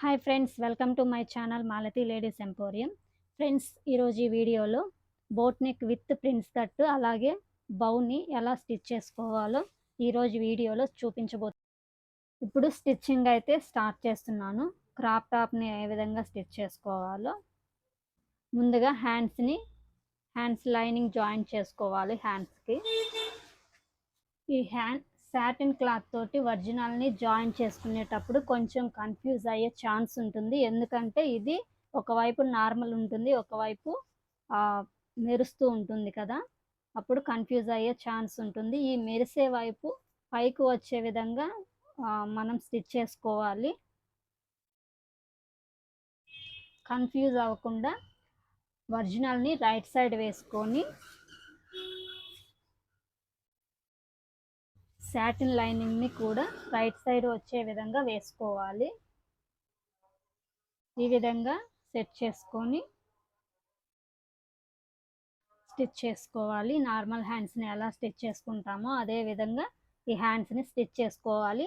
Hi friends welcome to my channel Malathi ladies emporium friends ఈరోజు ఈ వీడియోలో boat neck with prince cut అలాగే బౌని ఎలా స్టిచ్ చేసుకోవాలో ఈరోజు వీడియోలో చూపించబో ఇప్పుడు స్టిచ్చింగ్ అయితే స్టార్ట్ చేస్తున్నాను. క్రాప్ టాప్ని ఏ విధంగా స్టిచ్ చేసుకోవాలో. ముందుగా హ్యాండ్స్ని హ్యాండ్స్ లైనింగ్ జాయిన్ చేసుకోవాలి హ్యాండ్స్కి ఈ హ్యాండ్ సాటిన్ క్లాత్ తోటి ఒరిజినల్ని జాయిన్ చేసుకునేటప్పుడు కొంచెం కన్ఫ్యూజ్ అయ్యే ఛాన్స్ ఉంటుంది. ఎందుకంటే ఇది ఒకవైపు నార్మల్ ఉంటుంది ఒకవైపు మెరుస్తూ ఉంటుంది కదా. అప్పుడు కన్ఫ్యూజ్ అయ్యే ఛాన్స్ ఉంటుంది. ఈ మెరిసే వైపు పైకి వచ్చే విధంగా మనం స్టిచ్ చేసుకోవాలి. కన్ఫ్యూజ్ అవ్వకుండా ఒరిజినల్ని రైట్ సైడ్ వేసుకొని శాటిన్ లైనింగ్ని కూడా రైట్ సైడ్ వచ్చే విధంగా వేసుకోవాలి. ఈ విధంగా సెట్ చేసుకొని స్టిచ్ చేసుకోవాలి. నార్మల్ హ్యాండ్స్ని ఎలా స్టిచ్ చేసుకుంటామో అదే విధంగా ఈ హ్యాండ్స్ని స్టిచ్ చేసుకోవాలి.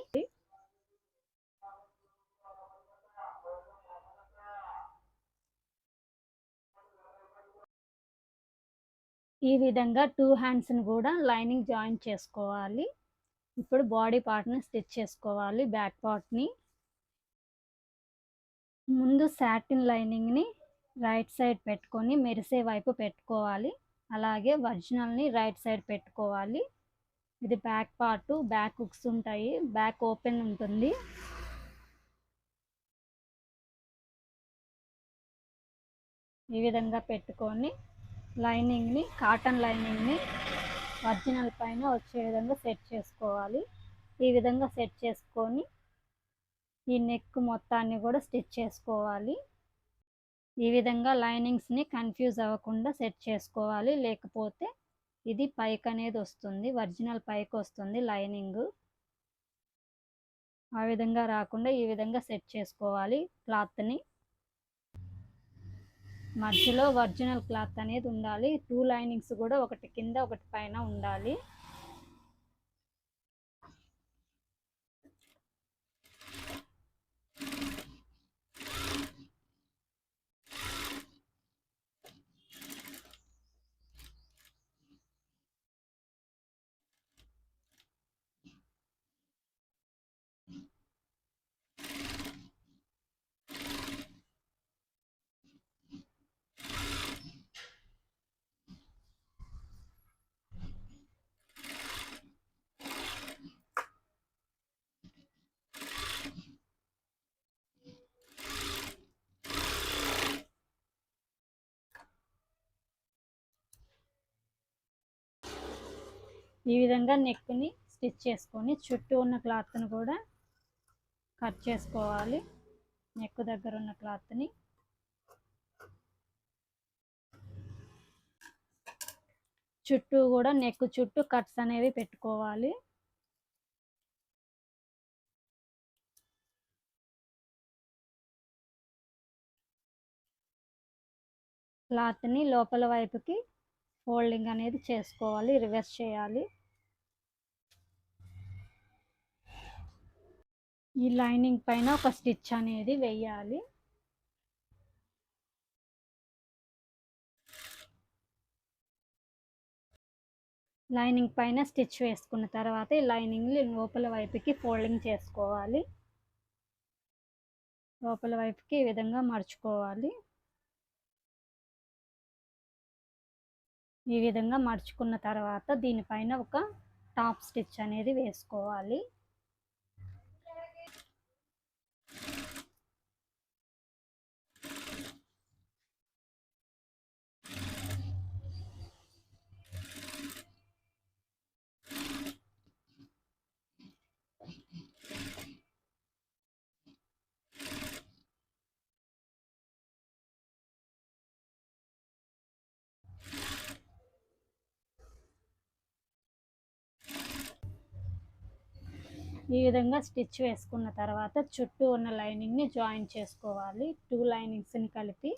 ఈ విధంగా టూ హ్యాండ్స్ని కూడా లైనింగ్ జాయిన్ చేసుకోవాలి. ఇప్పుడు బాడీ పార్ట్ని స్టిచ్ చేసుకోవాలి. బ్యాక్ పార్ట్ని. ముందు సాటిన్ లైనింగ్ని రైట్ సైడ్ పెట్టుకొని మెరిసే వైపు పెట్టుకోవాలి. అలాగే ఒరిజినల్ని రైట్ సైడ్ పెట్టుకోవాలి. ఇది బ్యాక్ పార్ట్ బ్యాక్ హుక్స్ ఉంటాయి. బ్యాక్ ఓపెన్ ఉంటుంది. ఈ విధంగా పెట్టుకొని లైనింగ్ని కాటన్ లైనింగ్ని ఒరిజినల్ పైన వచ్చే విధంగా సెట్ చేసుకోవాలి. ఈ విధంగా సెట్ చేసుకొని ఈ నెక్ మొత్తాన్ని కూడా స్టిచ్ చేసుకోవాలి. ఈ విధంగా లైనింగ్స్ని కన్ఫ్యూజ్ అవ్వకుండా సెట్ చేసుకోవాలి. లేకపోతే ఇది పైకి అనేది వస్తుంది. ఒరిజినల్ పైకి వస్తుంది లైనింగ్. ఆ విధంగా రాకుండా ఈ విధంగా సెట్ చేసుకోవాలి. క్లాత్ని మధ్యలో ఒరిజినల్ క్లాత్ అనేది ఉండాలి. టూ లైనింగ్స్ కూడా ఒకటి కింద ఒకటి పైన ఉండాలి. ఈ విధంగా నెక్ని స్టిచ్ చేసుకొని చుట్టూ ఉన్న క్లాత్ని కూడా కట్ చేసుకోవాలి. నెక్ దగ్గర ఉన్న క్లాత్ని. చుట్టూ కూడా నెక్ చుట్టూ కట్స్ అనేవి పెట్టుకోవాలి. క్లాత్ని లోపల వైపుకి ఫోల్డింగ్ అనేది చేసుకోవాలి రివర్స్ చేయాలి. ఈ లైనింగ్ పైన ఒక స్టిచ్ అనేది వేయాలి. లైనింగ్ పైన స్టిచ్ వేసుకున్న తర్వాత ఈ లైనింగ్ లోపల వైపుకి ఫోల్డింగ్ చేసుకోవాలి. లోపల వైపుకి ఈ విధంగా మర్చుకోవాలి. ఈ విధంగా మడుచుకున్న తర్వాత దీనిపైన ఒక టాప్ స్టిచ్ అనేది వేసుకోవాలి. ఈ విధంగా స్టిచ్ వేసుకున్న తర్వాత చుట్టూ ఉన్న లైనింగ్ని జాయిన్ చేసుకోవాలి. టూ లైనింగ్స్ని కలిపి.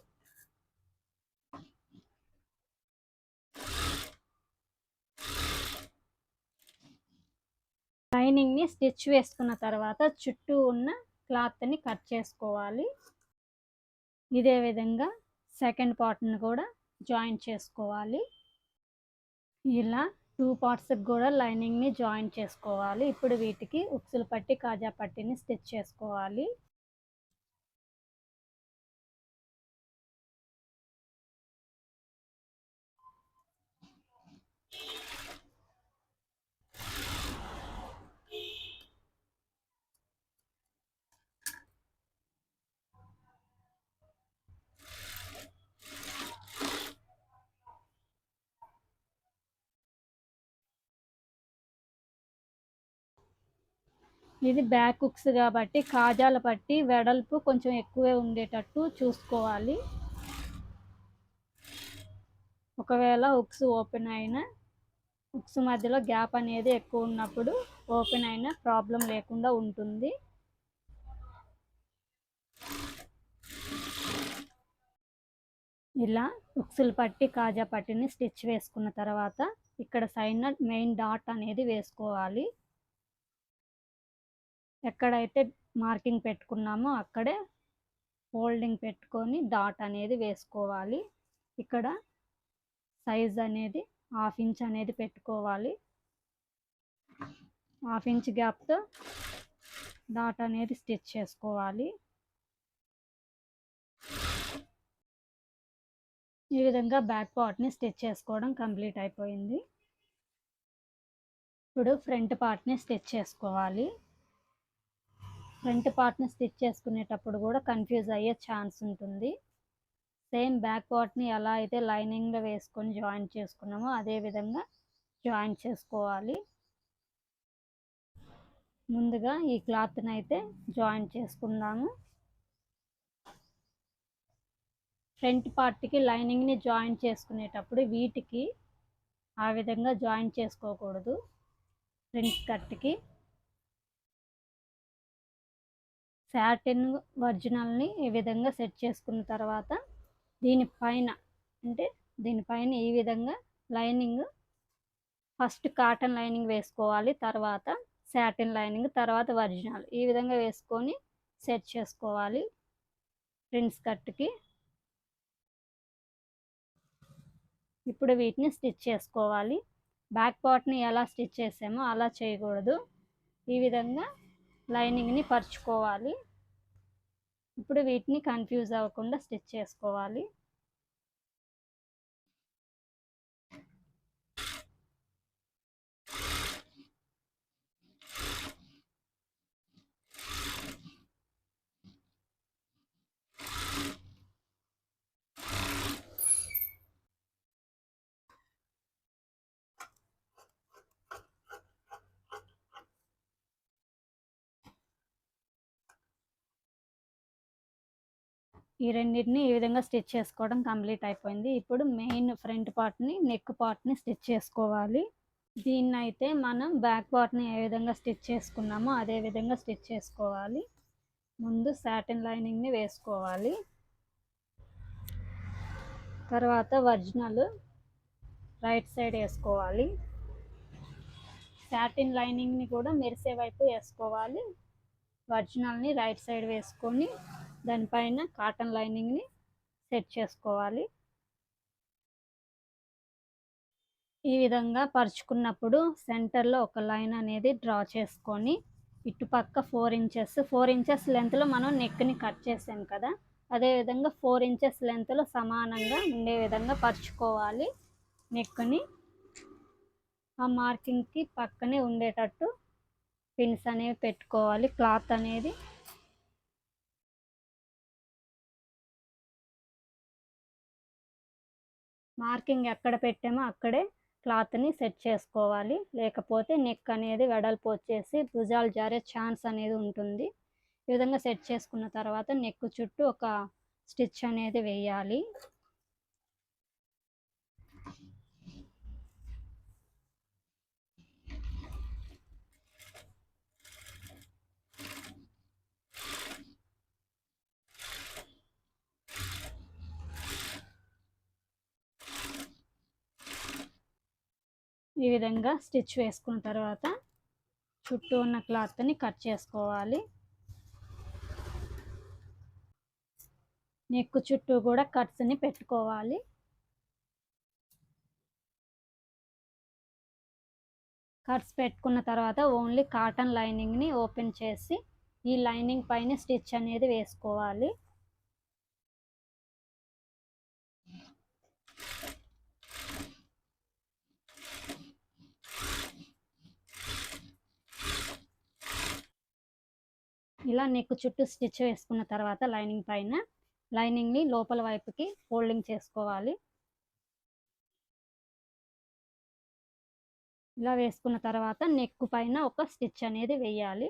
లైనింగ్ని స్టిచ్ వేసుకున్న తర్వాత చుట్టూ ఉన్న క్లాత్ని కట్ చేసుకోవాలి. ఇదే విధంగా సెకండ్ పార్ట్ని కూడా జాయిన్ చేసుకోవాలి. ఇలా టూ పార్ట్స్కి కూడా లైనింగ్ని జాయిన్ చేసుకోవాలి. ఇప్పుడు వీటికి ఉక్సులు పట్టి కాజా పట్టిని స్టిచ్ చేసుకోవాలి. ఇది బ్యాక్ హుక్స్ కాబట్టి కాజాల పట్టి వెడల్పు కొంచెం ఎక్కువే ఉండేటట్టు చూసుకోవాలి. ఒకవేళ హుక్స్ ఓపెన్ అయినా హుక్స్ మధ్యలో గ్యాప్ అనేది ఎక్కువ ఉన్నప్పుడు ఓపెన్ అయినా ప్రాబ్లం లేకుండా ఉంటుంది. ఇలా హుక్స్లు పట్టి కాజా పట్టిని స్టిచ్ వేసుకున్న తర్వాత ఇక్కడ సైడ్ మెయిన్ డాట్ అనేది వేసుకోవాలి. ఎక్కడైతే మార్కింగ్ పెట్టుకున్నామో అక్కడే ఫోల్డింగ్ పెట్టుకొని డాట్ అనేది వేసుకోవాలి. ఇక్కడ సైజ్ అనేది హాఫ్ ఇంచ్ అనేది పెట్టుకోవాలి. హాఫ్ ఇంచ్ గ్యాప్తో డాట్ అనేది స్టిచ్ చేసుకోవాలి. ఈ విధంగా బ్యాక్ పార్ట్ని స్టిచ్ చేసుకోవడం కంప్లీట్ అయిపోయింది. ఇప్పుడు ఫ్రంట్ పార్ట్ని స్టిచ్ చేసుకోవాలి. ఫ్రంట్ పార్ట్ని స్టిచ్ చేసుకునేటప్పుడు కూడా కన్ఫ్యూజ్ అయ్యే ఛాన్స్ ఉంటుంది. సేమ్ బ్యాక్ పార్ట్ని ఎలా అయితే లైనింగ్లో వేసుకొని జాయిన్ చేసుకున్నామో అదే విధంగా జాయిన్ చేసుకోవాలి. ముందుగా ఈ క్లాత్ని అయితే జాయిన్ చేసుకుందాము. ఫ్రంట్ పార్ట్కి లైనింగ్ని జాయిన్ చేసుకునేటప్పుడు వీటికి ఆ విధంగా జాయిన్ చేసుకోకూడదు. ఫ్రంట్ కట్కి శాటిన్ ఒరిజినల్ని ఈ విధంగా సెట్ చేసుకున్న తర్వాత దీనిపైన అంటే దీనిపైన ఈ విధంగా లైనింగ్ ఫస్ట్ కాటన్ లైనింగ్ వేసుకోవాలి తర్వాత శాటిన్ లైనింగ్ తర్వాత ఒరిజినల్ ఈ విధంగా వేసుకొని సెట్ చేసుకోవాలి ప్రిన్స్ కట్కి ఇప్పుడు వీటిని స్టిచ్ చేసుకోవాలి. బ్యాక్ పార్ట్ని ఎలా స్టిచ్ చేసామో అలా చేయకూడదు. ఈ విధంగా లైనింగ్ని పరుచుకోవాలి. ఇప్పుడు వీటిని కన్ఫ్యూజ్ అవ్వకుండా స్టిచ్ చేసుకోవాలి. ఈ రెండింటిని ఈ విధంగా స్టిచ్ చేసుకోవడం కంప్లీట్ అయిపోయింది. ఇప్పుడు మెయిన్ ఫ్రంట్ పార్ట్ని నెక్ పార్ట్ని స్టిచ్ చేసుకోవాలి. దీన్ని అయితే మనం బ్యాక్ పార్ట్ని ఏ విధంగా స్టిచ్ చేసుకున్నామో అదే విధంగా స్టిచ్ చేసుకోవాలి. ముందు సాటిన్ లైనింగ్ని వేసుకోవాలి. తర్వాత ఒరిజినల్ రైట్ సైడ్ వేసుకోవాలి. సాటిన్ లైనింగ్ని కూడా మెరిసే వైపు వేసుకోవాలి. ఒరిజినల్ని రైట్ సైడ్ వేసుకొని దానిపైన కాటన్ లైనింగ్ని సెట్ చేసుకోవాలి. ఈ విధంగా పరుచుకున్నప్పుడు సెంటర్లో ఒక లైన్ అనేది డ్రా చేసుకొని ఇటుపక్క ఫోర్ ఇంచెస్ ఫోర్ ఇంచెస్ లెంత్లో మనం నెక్ని కట్ చేసాం కదా అదేవిధంగా ఫోర్ ఇంచెస్ లెంత్లో సమానంగా ఉండే విధంగా పరుచుకోవాలి నెక్ని. ఆ మార్కింగ్కి పక్కనే ఉండేటట్టు పిన్స్ అనేవి పెట్టుకోవాలి క్లాత్ అనేది. మార్కింగ్ ఎక్కడ పెట్టామో అక్కడే క్లాత్ని సెట్ చేసుకోవాలి. లేకపోతే నెక్ అనేది వెడల్పు వచ్చేసి భుజాలు జారే ఛాన్స్ అనేది ఉంటుంది. ఈ విధంగా సెట్ చేసుకున్న తర్వాత నెక్ చుట్టూ ఒక స్టిచ్ అనేది వేయాలి. ఈ విధంగా స్టిచ్ వేసుకున్న తర్వాత చుట్టూ ఉన్న క్లాత్ని కట్ చేసుకోవాలి. నెక్ చుట్టూ కూడా కట్స్ని పెట్టుకోవాలి. కట్స్ పెట్టుకున్న తర్వాత ఓన్లీ కాటన్ లైనింగ్ని ఓపెన్ చేసి ఈ లైనింగ్ పైన స్టిచ్ అనేది వేసుకోవాలి. ఇలా నెక్ చుట్టూ స్టిచ్ వేసుకున్న తర్వాత లైనింగ్ పైన లైనింగ్ని లోపల వైపుకి ఫోల్డింగ్ చేసుకోవాలి. ఇలా వేసుకున్న తర్వాత నెక్ పైన ఒక స్టిచ్ అనేది వేయాలి.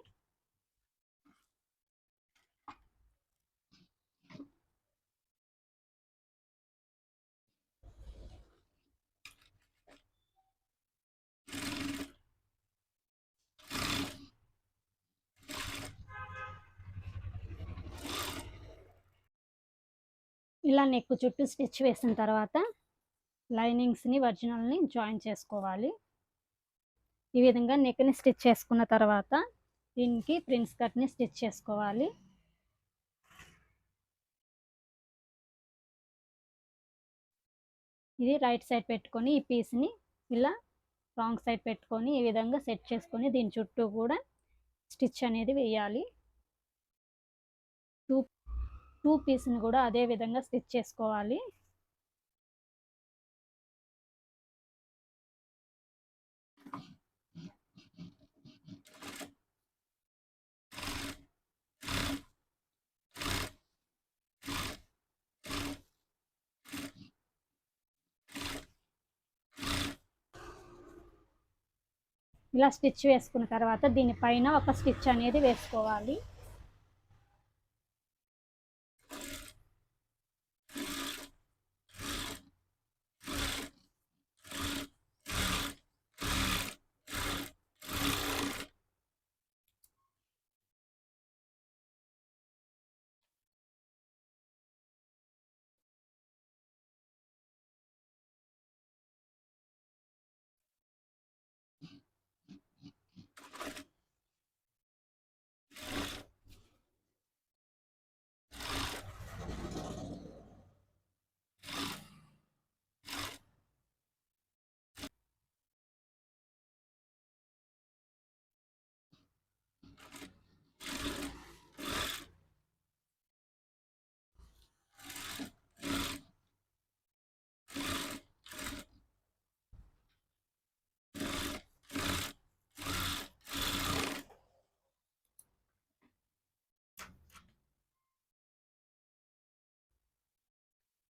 ఇలా నెక్ చుట్టూ స్టిచ్ వేసిన తర్వాత లైనింగ్స్ని ఒరిజినల్ని జాయిన్ చేసుకోవాలి. ఈ విధంగా నెక్ని స్టిచ్ చేసుకున్న తర్వాత దీనికి ప్రిన్స్ కట్ని స్టిచ్ చేసుకోవాలి. ఇది రైట్ సైడ్ పెట్టుకొని ఈ పీస్ని ఇలా రాంగ్ సైడ్ పెట్టుకొని ఈ విధంగా సెట్ చేసుకొని దీని చుట్టూ కూడా స్టిచ్ అనేది వేయాలి. టూ టూ పీస్ని కూడా అదే విధంగా స్టిచ్ చేసుకోవాలి. ఇలా స్టిచ్ వేసుకున్న తర్వాత దీనిపైన ఒక స్టిచ్ అనేది వేసుకోవాలి.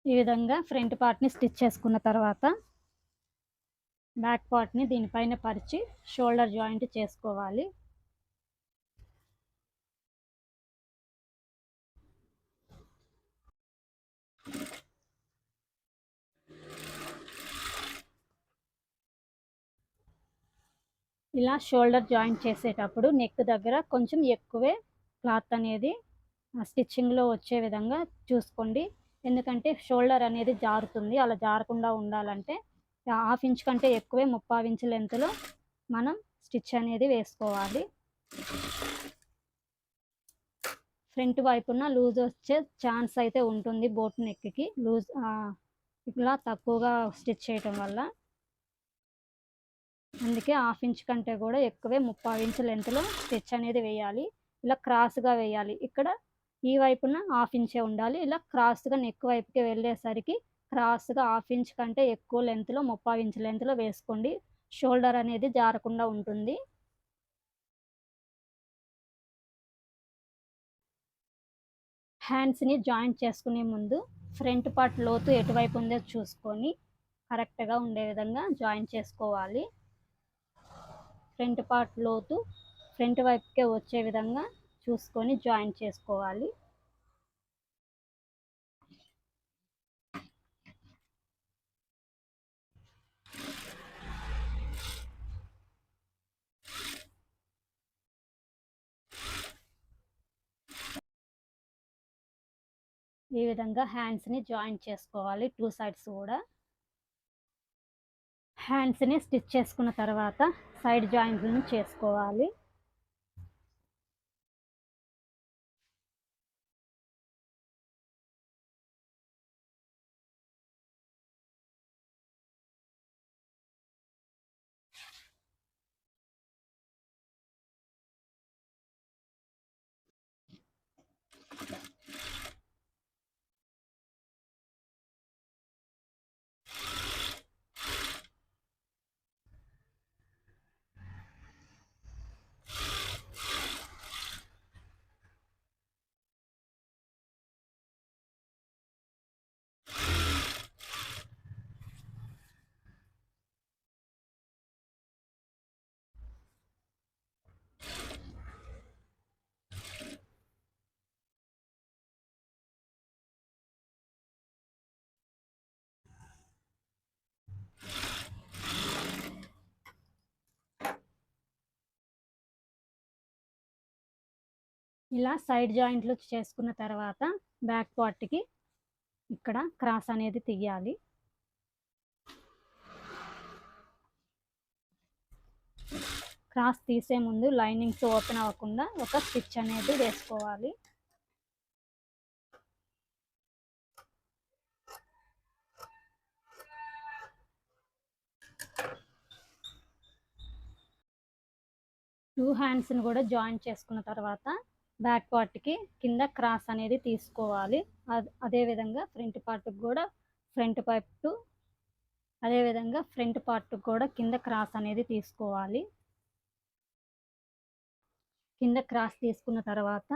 ఈ విధంగా ఫ్రంట్ పార్ట్ని స్టిచ్ చేసుకున్న తర్వాత బ్యాక్ పార్ట్ని దీనిపైన పరిచి షోల్డర్ జాయింట్ చేసుకోవాలి. ఇలా షోల్డర్ జాయింట్ చేసేటప్పుడు నెక్ దగ్గర కొంచెం ఎక్కువే క్లాత్ అనేది స్టిచ్చింగ్లో వచ్చే విధంగా చూసుకోండి. ఎందుకంటే షోల్డర్ అనేది జారుతుంది. అలా జారకుండా ఉండాలంటే హాఫ్ ఇంచ్ కంటే ఎక్కువే ముప్పై ఇంచ్ లెంత్లో మనం స్టిచ్ అనేది వేసుకోవాలి. ఫ్రంట్ వైపున లూజ్ వచ్చే ఛాన్స్ అయితే ఉంటుంది బోట్ నెక్కి. లూజ్ ఇలా తక్కువగా స్టిచ్ చేయటం వల్ల. అందుకే హాఫ్ ఇంచ్ కంటే కూడా ఎక్కువే ముప్పై ఇంచ్ లెంత్లో స్టిచ్ అనేది వేయాలి. ఇలా క్రాస్గా వేయాలి. ఇక్కడ ఈ వైపున హాఫ్ ఇంచే ఉండాలి. ఇలా క్రాస్గా నెక్ వైపుకి వెళ్ళేసరికి క్రాస్గా హాఫ్ ఇంచ్ కంటే ఎక్కువ లెంత్లో ముప్పై ఇంచ్ లెంత్లో వేసుకోండి. షోల్డర్ అనేది జారకుండా ఉంటుంది. హ్యాండ్స్ని జాయింట్ చేసుకునే ముందు ఫ్రంట్ పార్ట్ లోతు ఎటువైపు ఉందో చూసుకొని కరెక్ట్గా ఉండే విధంగా జాయిన్ చేసుకోవాలి. ఫ్రంట్ పార్ట్ లోతు ఫ్రంట్ వైపుకే వచ్చే విధంగా చూసుకొని జాయిన్ చేసుకోవాలి. ఈ విధంగా హ్యాండ్స్ని జాయిన్ చేసుకోవాలి. టూ సైడ్స్ కూడా. హ్యాండ్స్ని స్టిచ్ చేసుకున్న తర్వాత సైడ్ జాయింట్లను చేసుకోవాలి. ఇలా సైడ్ జాయింట్లు చేసుకున్న తర్వాత బ్యాక్ పార్ట్కి ఇక్కడ క్రాస్ అనేది తీయాలి. క్రాస్ తీసే ముందు లైనింగ్స్ ఓపెన్ అవ్వకుండా ఒక స్టిచ్ అనేది వేసుకోవాలి. టూ హ్యాండ్స్ని కూడా జాయిన్ చేసుకున్న తర్వాత బ్యాక్ పార్ట్కి కింద క్రాస్ అనేది తీసుకోవాలి. అదేవిధంగా ఫ్రంట్ పార్ట్కి కూడా ఫ్రంట్ పార్ట్ అదేవిధంగా ఫ్రంట్ పార్ట్ కూడా కింద క్రాస్ అనేది తీసుకోవాలి. కింద క్రాస్ తీసుకున్న తర్వాత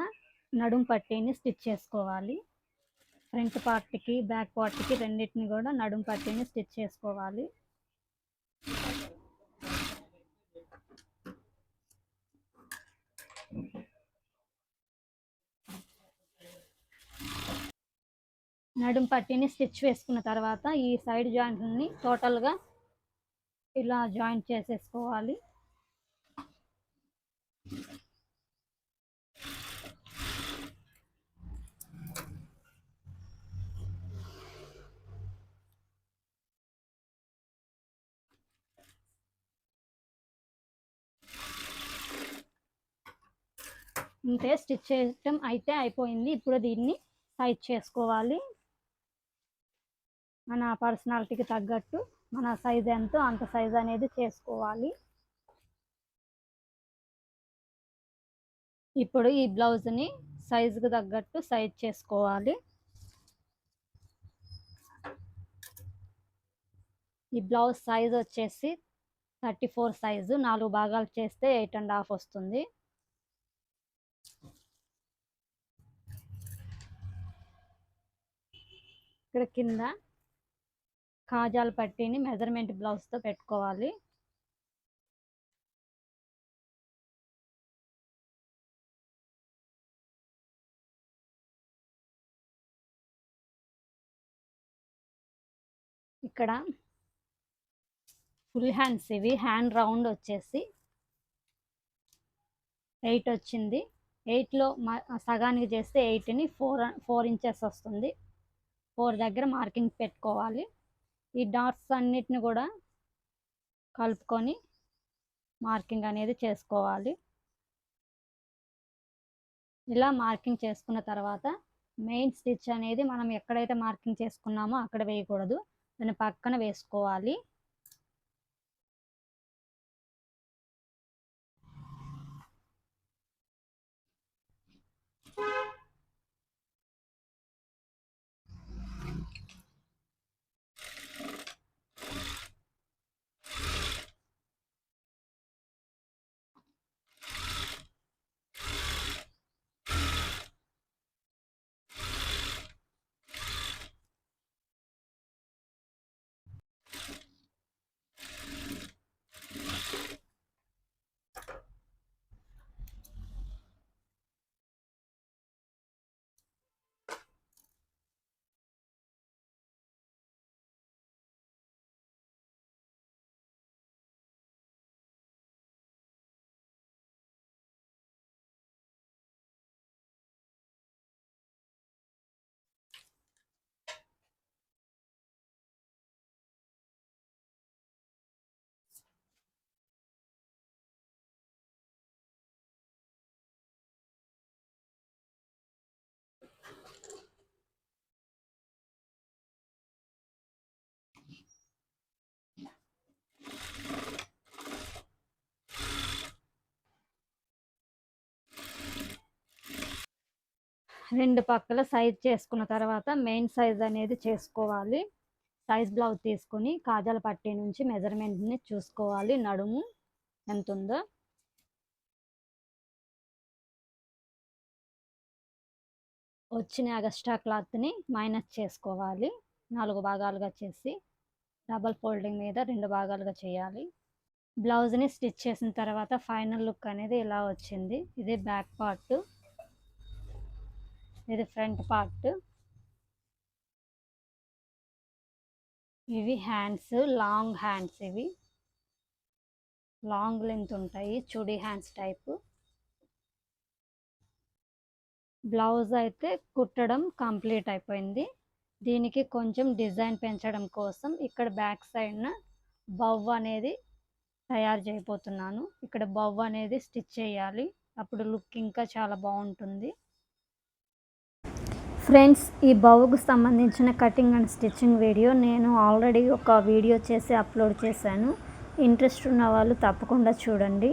నడుం పట్టీని స్టిచ్ చేసుకోవాలి. ఫ్రంట్ పార్ట్కి బ్యాక్ పార్ట్కి రెండింటిని కూడా నడుం పట్టీని స్టిచ్ చేసుకోవాలి. నడుం పట్టీని స్టిచ్ వేసుకున్న తర్వాత ఈ సైడ్ జాయింట్ని టోటల్గా ఇలా జాయింట్ చేసేసుకోవాలి. ఇంతే స్టిచ్ చేయటం అయితే అయిపోయింది. ఇప్పుడు దీన్ని సైజ్ చేసుకోవాలి. మన పర్సనాలిటీకి తగ్గట్టు మన సైజ్ ఎంతో అంత సైజ్ అనేది చేసుకోవాలి. ఇప్పుడు ఈ బ్లౌజ్ని సైజుకి తగ్గట్టు సైజ్ చేసుకోవాలి. ఈ బ్లౌజ్ సైజ్ వచ్చేసి థర్టీ ఫోర్ సైజు నాలుగు భాగాలు చేస్తే ఎయిట్ అండ్ హాఫ్ వస్తుంది. ఇక్కడ కింద కాజాల పట్టీని మెజర్మెంట్ బ్లౌజ్తో పెట్టుకోవాలి. ఇక్కడ ఫుల్ హ్యాండ్స్ ఇవి హ్యాండ్ రౌండ్ వచ్చేసి ఎయిట్ వచ్చింది. ఎయిట్లో సగానికి చేస్తే ఎయిట్ని ఫోర్ ఫోర్ ఇంచెస్ వస్తుంది. ఫోర్ దగ్గర మార్కింగ్ పెట్టుకోవాలి. ఈ డాట్స్ అన్నిటిని కూడా కలుపుకొని మార్కింగ్ అనేది చేసుకోవాలి. ఇలా మార్కింగ్ చేసుకున్న తర్వాత మెయిన్ స్టిచ్ అనేది మనం ఎక్కడైతే మార్కింగ్ చేసుకున్నామో అక్కడ వేయకూడదు. దాని పక్కన వేసుకోవాలి. రెండు పక్కల సైజ్ చేసుకున్న తర్వాత మెయిన్ సైజ్ అనేది చేసుకోవాలి. సైజ్ బ్లౌజ్ తీసుకొని కాజాల పట్టీ నుంచి మెజర్మెంట్ని చూసుకోవాలి. నడుము ఎంత ఉందో. వచ్చిన ఎగస్ట్రా క్లాత్ని మైనస్ చేసుకోవాలి. నాలుగు భాగాలుగా చేసి డబల్ ఫోల్డింగ్ మీద రెండు భాగాలుగా చేయాలి. బ్లౌజ్ని స్టిచ్ చేసిన తర్వాత ఫైనల్ లుక్ అనేది ఇలా వచ్చింది. ఇది బ్యాక్ పార్ట్ ఇది ఫ్రంట్ పార్ట్. ఇవి హ్యాండ్స్ లాంగ్ హ్యాండ్స్ ఇవి. లాంగ్ లెంత్ ఉంటాయి చుడీ హ్యాండ్స్ టైపు. బ్లౌజ్ అయితే కుట్టడం కంప్లీట్ అయిపోయింది. దీనికి కొంచెం డిజైన్ పెంచడం కోసం ఇక్కడ బ్యాక్ సైడ్న బవ్ అనేది తయారు చేయబోతున్నాను. ఇక్కడ బవ్ అనేది స్టిచ్ చేయాలి. అప్పుడు లుక్ ఇంకా చాలా బాగుంటుంది. ఫ్రెండ్స్ ఈ బౌకు సంబంధించిన కటింగ్ అండ్ స్టిచ్చింగ్ వీడియో నేను ఆల్రెడీ ఒక వీడియో చేసి అప్లోడ్ చేశాను. ఇంట్రెస్ట్ ఉన్న వాళ్ళు తప్పకుండా చూడండి.